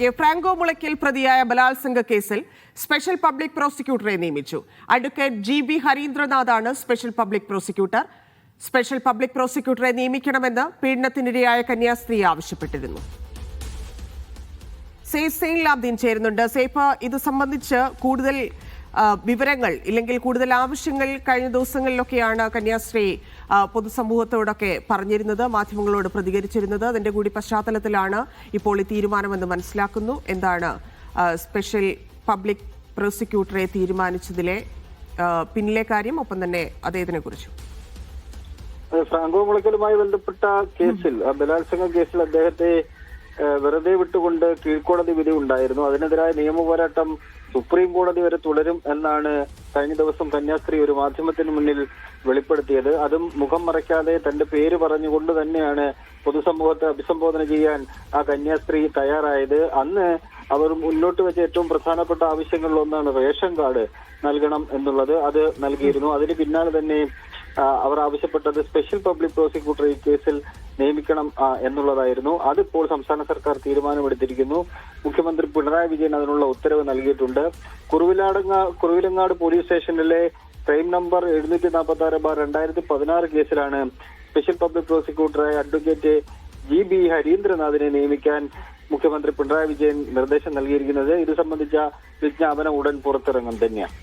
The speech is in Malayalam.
വാർത്തയിലേക്ക് ഫ്രാങ്കോ മുളയ്ക്കൽ പ്രതിയായ ബലാത്സംഗ കേസിൽ സ്പെഷ്യൽ പബ്ലിക് പ്രോസിക്യൂട്ടറെ നിയമിച്ചു. Advocate G B ഹരീന്ദ്രനാഥാണ് special public prosecutor. Special public പ്രോസിക്യൂട്ടറെ നിയമിക്കണമെന്ന് പീഡനത്തിനിരയായ കന്യാസ്ത്രീ ആവശ്യപ്പെട്ടിരുന്നു. സേഫ് സെയിൻ ലാബ്ദീൻ ചേരുന്നുണ്ട്. സേഫ് ഇത് സംബന്ധിച്ച് കൂടുതൽ വിവരങ്ങൾ ഇല്ലെങ്കിൽ കൂടുതൽ ആവശ്യങ്ങൾ കഴിഞ്ഞ ദിവസങ്ങളിലൊക്കെയാണ് കന്യാശ്രീ പൊതുസമൂഹത്തോടൊക്കെ പറഞ്ഞിരുന്നത് മാധ്യമങ്ങളോട് പ്രതികരിച്ചിരുന്നത്. അതിന്റെ കൂടി പശ്ചാത്തലത്തിലാണ് ഇപ്പോൾ ഈ തീരുമാനമെന്ന് മനസ്സിലാക്കുന്നു. എന്താണ് സ്പെഷ്യൽ പബ്ലിക് പ്രോസിക്യൂട്ടറെ തീരുമാനിച്ചതിലെ പിന്നിലെ കാര്യം ഒപ്പം തന്നെ അദ്ദേഹത്തിനെ കുറിച്ചും ഫ്രാങ്കോ മുളയ്ക്കലുമായി ബന്ധപ്പെട്ട കേസിൽ ബലാത്സംഗ കേസിൽ അദ്ദേഹത്തെ വെറുതെ വിട്ടുകൊണ്ട് കീഴ്ക്കോടതി വിധി ഉണ്ടായിരുന്നു. അതിനെതിരായ നിയമപോരാട്ടം സുപ്രീം കോടതി വരെ തുടരും എന്നാണ് കഴിഞ്ഞ ദിവസം കന്യാസ്ത്രീ ഒരു മാധ്യമത്തിന് മുന്നിൽ വെളിപ്പെടുത്തിയത്. അതും മുഖം മറയ്ക്കാതെ തന്റെ പേര് പറഞ്ഞുകൊണ്ട് തന്നെയാണ് പൊതുസമൂഹത്തെ അഭിസംബോധന ചെയ്യാൻ ആ കന്യാസ്ത്രീ തയ്യാറായത്. അന്ന് അവർ മുന്നോട്ട് വെച്ച ഏറ്റവും പ്രധാനപ്പെട്ട ആവശ്യങ്ങളിൽ ഒന്നാണ് റേഷൻ കാർഡ് നൽകണം എന്നുള്ളത്. അത് നൽകിയിരുന്നു. അതിന് പിന്നാലെ തന്നെ അവർ ആവശ്യപ്പെട്ടത് സ്പെഷ്യൽ പബ്ലിക് പ്രോസിക്യൂട്ടർ ഈ കേസിൽ നിയമിക്കണം എന്നുള്ളതായിരുന്നു. അതിപ്പോൾ സംസ്ഥാന സർക്കാർ തീരുമാനമെടുത്തിരിക്കുന്നു. മുഖ്യമന്ത്രി പിണറായി വിജയൻ അതിനുള്ള ഉത്തരവ് നൽകിയിട്ടുണ്ട്. കുറുവിലാടങ്ങ കുറുവിലങ്ങാട് പോലീസ് സ്റ്റേഷനിലെ ക്രൈം നമ്പർ എഴുന്നൂറ്റി നാൽപ്പത്തി ആറ് ബാർ രണ്ടായിരത്തി പതിനാറ് കേസിലാണ് സ്പെഷ്യൽ പബ്ലിക് പ്രോസിക്യൂട്ടറായ അഡ്വക്കേറ്റ് ജി ബി ഹരീന്ദ്രനാഥിനെ നിയമിക്കാൻ മുഖ്യമന്ത്രി പിണറായി വിജയൻ നിർദ്ദേശം നൽകിയിരിക്കുന്നത്. ഇത് സംബന്ധിച്ച വിജ്ഞാപനം ഉടൻ പുറത്തിറങ്ങും തന്നെയാണ്.